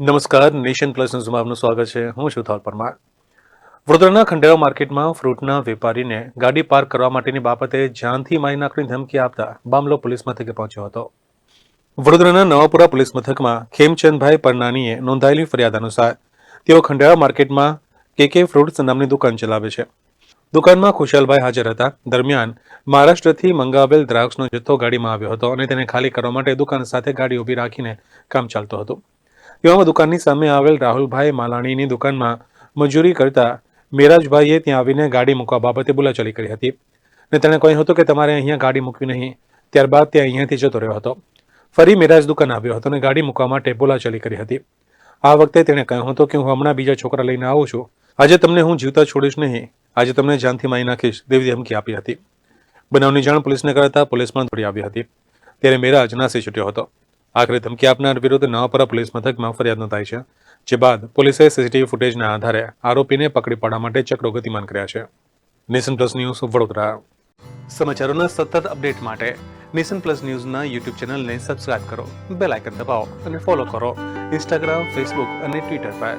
નમસ્કાર, nation plus ન્યૂઝમાં આપનું સ્વાગત છે. હું છું થોલ પરમાર. વડોદરાના ખંડેરા માર્કેટમાં ફ્રૂટના વેપારીને ગાડી પાર્ક કરવા માટેની બાબતે જાનથી મારી નાખવાની ધમકી આપતા બામલો પોલીસ મથકે પહોંચ્યો હતો. વડોદરાના નવાપુરા પોલીસ મથકમાં ખેમચંદભાઈ પરનાનીએ નોંધાયેલી ફરિયાદ અનુસાર તેઓ ખંડેરા માર્કેટમાં કેકે ફ્રૂટ્સ નામની દુકાન ચલાવે છે. દુકાનમાં ખુશાલભાઈ હાજર હતા. દરમિયાન મહારાષ્ટ્રથી મંગાવેલ દ્રાક્ષનો જથ્થો ગાડીમાં આવ્યો હતો અને તેને ખાલી કરવા માટે દુકાન સાથે ગાડી ઊભી રાખીને કામ ચાલતું હતું. એવામાં દુકાનની સામે આવેલ રાહુલભાઈ માલાણીની દુકાનમાં મજૂરી કરતા મેરાજભાઈએ ત્યાં આવીને ગાડી મૂકવા બાબતે બોલાચાલી કરી હતી. ને તેણે કહ્યું હતું કે તમારે અહીંયા ગાડી મૂકવી નહીં. ત્યારબાદ તે અહીંયાથી જતો રહ્યો હતો. ફરી મેરાજ દુકાન આવ્યો હતો અને ગાડી મૂકવા માટે બોલાચાલી કરી હતી. આ વખતે તેણે કહ્યું હતું કે હું હમણાં બીજા છોકરા લઈને આવું છું. આજે તમને હું જીવતા છોડીશ નહીં. આજે તમને જાનથી મારી નાખીશ તેવી ધમકી આપી હતી. બનાવની જાણ પોલીસને કરતા પોલીસ પણ દોડી આવી હતી. ત્યારે મેરાજ નાસી છૂટ્યો હતો. આખરે ધમકી આપનાર વિરુદ્ધ નવાપરા પોલીસ મથકમાં ફરિયાદ નોંધાઈ છે, જે બાદ પોલીસે સીસીટીવી ફૂટેજના આધારે આરોપીને પકડી પાડવા માટે ચક્રો ગતિમાન કર્યા છે. Nation plus news Vadodara. સમાચારોના સતત અપડેટ માટે નેશન પ્લસ ન્યૂઝના યુટ્યુબ ચેનલને સબસ્ક્રાઇબ કરો, બેલ આઇકન દબાવો અને ફોલો કરો. ઇન્સ્ટાગ્રામ, ફેસબુક અને ટ્વિટર પર.